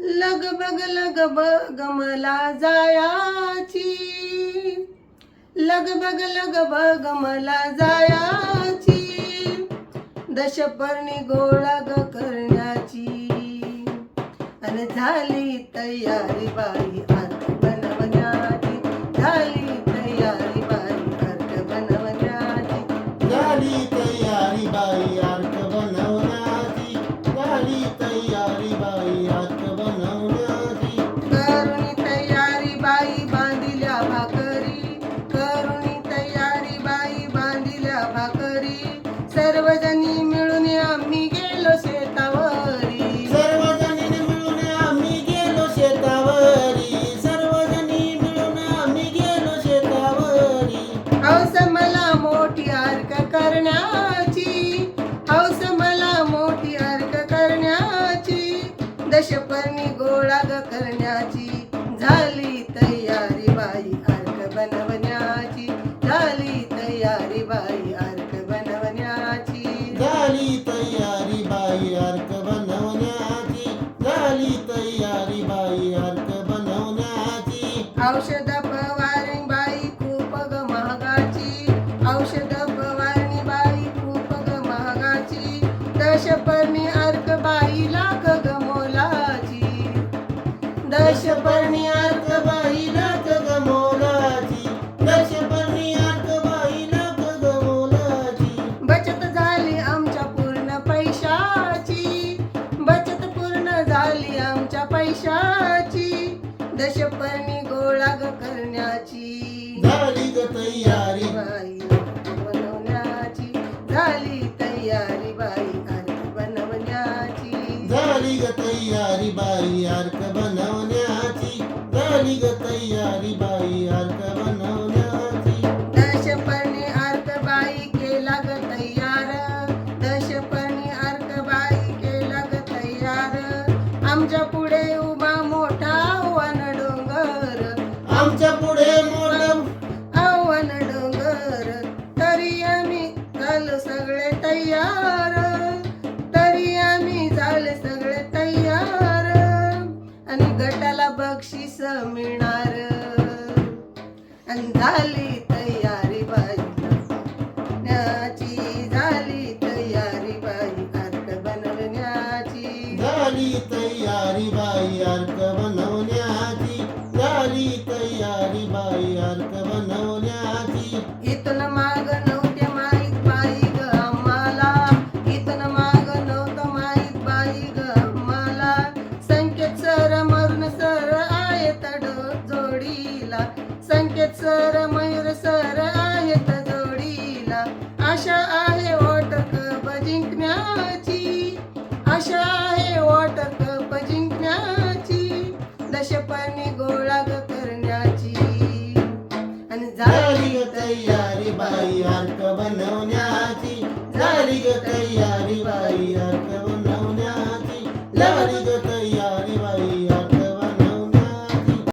लगबग लगबग मला जायाची. लगबग लगबग मला जायाची. दशपर्णी गोळा ग करण्याची. आणि झाली तयारी बाई अर्थ बनवण्याची. झाली तयारी बाई अर्थ बनवण्याची. झाली तयारी बाई अर्थ बनवण्याची. दशपर्णी गोळा ग करण्याची. झाली तयारी बाई अर्क बनवण्याची. झाली तयारी बाई अर्क बनवण्याची. झाली तयारी बाई अर्थ बनवण्याची. झाली तयारी बाई अर्थ बनवण्याची. औषध फवारणी बाई खूप ग महागाची. औषध फवारणी बाई खूप ग महागाची. दशपर्णी पैशाची दशपर्णी गोळा ग करण्याची. झाली ग तयारी. बाई बनवण्याची झाली तयारी बाई अर्थ बनवण्याची. झाली ग तयारी बाई अर्थ बनवण्याची. झाली ग तयारी बाई अर्थ बनवण्याची. दशपर्णी अर्थ बाई केला ग तयार. दशपर्णी अर्थ बाई केला ग तयार. आमच्या बक्षीस मिळणार. झाली तयारी बाई. न्याची झाली तयारी बाई. अर्थ बनवण्याची. झाली तयारी बाई अर्थ बनवण्याची. झाली तयारी बाई अर्थ बनवण्याची. इथून आशा आहे वॉटर कप जिंकण्याची दशपर्णी गोळा करण्याची. आणि झाली ग तयारी बाई अर्थ बनवण्याची. झाली ग तयारी